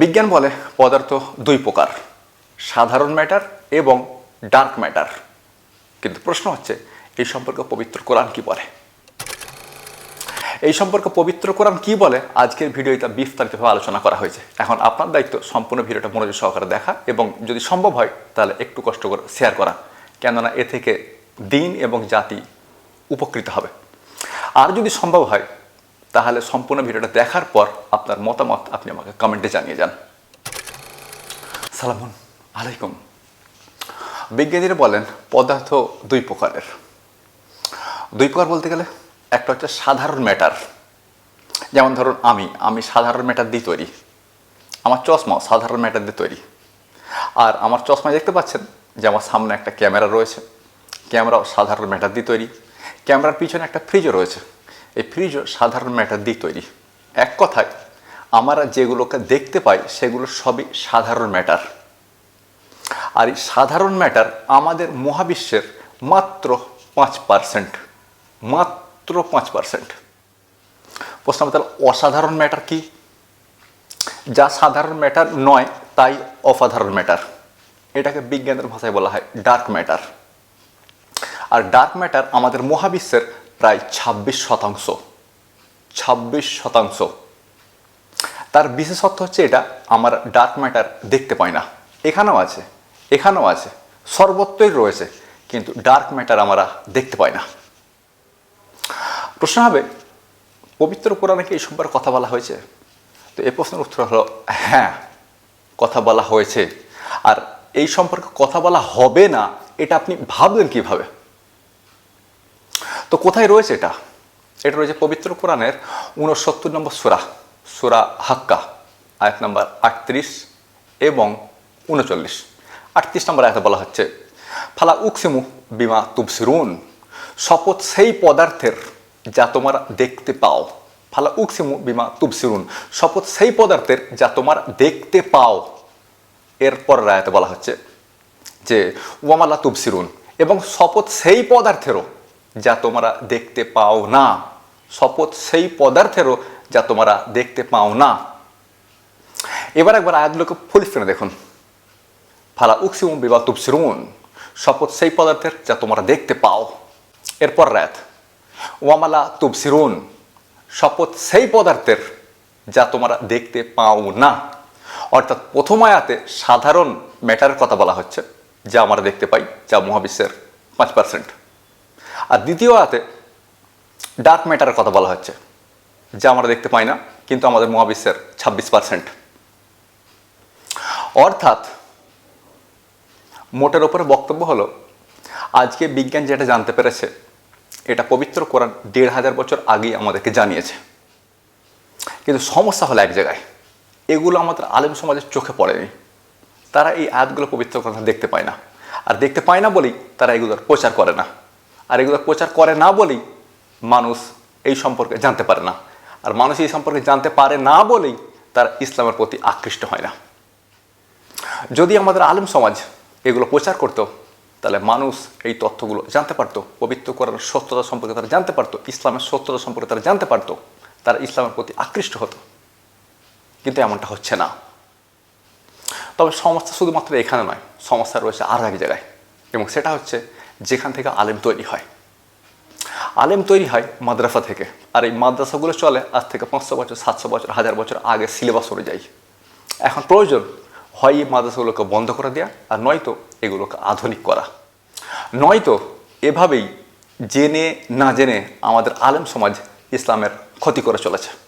বিজ্ঞান বলে পদার্থ দুই প্রকার, সাধারণ ম্যাটার এবং ডার্ক ম্যাটার কিন্তু প্রশ্ন হচ্ছে, এই সম্পর্কে পবিত্র কোরআন কি বলে? এই সম্পর্কে পবিত্র কোরআন কি বলে? আজকের ভিডিওটা বিস্তারিতভাবে আলোচনা করা হয়েছে। এখন আপনার দায়িত্ব সম্পূর্ণ ভিডিওটা মনোযোগ সহকারে দেখা এবং যদি সম্ভব হয়, তাহলে একটু কষ্ট করে শেয়ার করা। কেননা এ থেকে দিন এবং জাতি উপকৃত হবে। আর যদি সম্ভব হয় তাহলে সম্পূর্ণ ভিডিওটা দেখার পর আপনার মতামত আপনি আমাকে কমেন্টে জানিয়ে যান। সালামুন আলাইকুম। বিজ্ঞানীরা বলেন, পদার্থ দুই প্রকারের। দুই প্রকার বলতে গেলে, একটা হচ্ছে সাধারণ ম্যাটার যেমন ধরুন, আমি আমি সাধারণ ম্যাটার দিয়ে তৈরি। আমার চশমা সাধারণ ম্যাটার দিয়ে তৈরি। আর আমার চশমায় দেখতে পাচ্ছেন যে আমার সামনে একটা ক্যামেরা রয়েছে। ক্যামেরাও সাধারণ ম্যাটার দিয়ে তৈরি। ক্যামেরার পিছনে একটা ফ্রিজও রয়েছে। এই ফ্রিজও সাধারণ ম্যাটার দিয়ে তৈরি। এক কথায়, আমরা যেগুলোকে দেখতে পাই, সেগুলো সবই সাধারণ ম্যাটার। আর এই সাধারণ ম্যাটার আমাদের মহাবিশ্বের মাত্র পাঁচ পার্সেন্ট, মাত্র পাঁচ পার্সেন্ট। প্রশ্ন তাহলে অসাধারণ ম্যাটার কি? যা সাধারণ ম্যাটার নয়, তাই অসাধারণ ম্যাটার। এটাকে বিজ্ঞানের ভাষায় বলা হয় ডার্ক ম্যাটার। আর ডার্ক ম্যাটার আমাদের মহাবিশ্বের প্রায় ছাব্বিশ শতাংশ। ছাব্বিশ শতাংশ। তার বিশেষত্ব হচ্ছে এটা, আমার ডার্ক ম্যাটার দেখতে পাই না। এখানেও আছে এখানেও আছে, সর্বত্রই রয়েছে, কিন্তু ডার্ক ম্যাটার আমরা দেখতে পাই না। প্রশ্ন হবে, পবিত্র কোরআনে কি এই সম্পর্কে কথা বলা হয়েছে? তো এ প্রশ্নের উত্তর হলো হ্যাঁ কথা বলা হয়েছে। আর এই সম্পর্কে কথা বলা হবে না, এটা আপনি ভাবলেন কীভাবে? তো কোথায় রয়েছে এটা? এটা রয়েছে পবিত্র কোরআনের উনসত্তর নম্বর সুরা সুরা হাক্কা, আয়াত নম্বর আটত্রিশ এবং উনচল্লিশ আটত্রিশ নম্বর আয়াতে বলা হচ্ছে, ফালা উকসিমু বিমা তুবসিরুন শপথ সেই পদার্থের যা তোমরা দেখতে পাও। ফালা উকসিমু বিমা তুবসিরুন শপথ সেই পদার্থের যা তোমরা দেখতে পাও। এরপর রায়তে বলা হচ্ছে যে ওয়ামালা তুবসিরুন এবং শপথ সেই পদার্থেরও যা তোমরা দেখতে পাও না। শপথ সেই পদার্থেরও যা তোমরা দেখতে পাও না। এবার একবার আয়াতগুলোকে ফুল স্ক্রিনে দেখুন। ফালা উকসিম বিবা তুবসিরুন। শপথ সেই পদার্থের যা তোমরা দেখতে পাও। এরপর রায়াত। ওয়ামালা তুবসিরুন। শপথ সেই পদার্থের যা তোমরা দেখতে পাও না। অর্থাৎ প্রথম আয়াতে সাধারণ ম্যাটারের কথা বলা হচ্ছে, যা আমরা দেখতে পাই, যা মহাবিশ্বের পাঁচ পার্সেন্ট আর দ্বিতীয় আয়াতে ডার্ক ম্যাটারের কথা বলা হচ্ছে, যা আমরা দেখতে পাই না, কিন্তু আমাদের মহাবিশ্বের ছাব্বিশ পার্সেন্ট অর্থাৎ মোটের ওপরে বক্তব্য হলো, আজকে বিজ্ঞান যেটা জানতে পেরেছে, এটা পবিত্র কোরআন দেড় হাজার বছর আগেই আমাদেরকে জানিয়েছে। কিন্তু সমস্যা হলো এক জায়গায়, এগুলো আমাদের আলেম সমাজের চোখে পড়েনি। তারা এই আয়াতগুলো পবিত্র কোরআন দেখতে পায় না। আর দেখতে পায় না বলেই তারা এগুলোর প্রচার করে না। আর এগুলো প্রচার করে না বলেই মানুষ এই সম্পর্কে জানতে পারে না। আর মানুষ এই সম্পর্কে জানতে পারে না বলেই তারা ইসলামের প্রতি আকৃষ্ট হয় না। যদি আমাদের আলেম সমাজ এগুলো প্রচার করতো, তাহলে মানুষ এই তথ্যগুলো জানতে পারতো, পবিত্র করার সত্যতা সম্পর্কে তারা জানতে পারতো, ইসলামের সত্যতা সম্পর্কে তারা জানতে পারতো, তারা ইসলামের প্রতি আকৃষ্ট হতো। কিন্তু এমনটা হচ্ছে না। তবে সমস্যা শুধুমাত্র এখানে নয়, সমস্যা রয়েছে আরও এক জায়গায়। এবং সেটা হচ্ছে যেখান থেকে আলেম তৈরি হয়। আলেম তৈরি হয় মাদ্রাসা থেকে। আর এই মাদ্রাসাগুলো চলে আজ থেকে পাঁচশো বছর, সাতশো বছর, হাজার বছর আগে সিলেবাস অনুযায়ী। এখন প্রয়োজন হয় এই মাদ্রাসাগুলোকে বন্ধ করে দেওয়া আর নয়তো এগুলোকে আধুনিক করা। নয়তো এভাবেই জেনে না জেনে আমাদের আলেম সমাজ ইসলামের ক্ষতি করে চলেছে।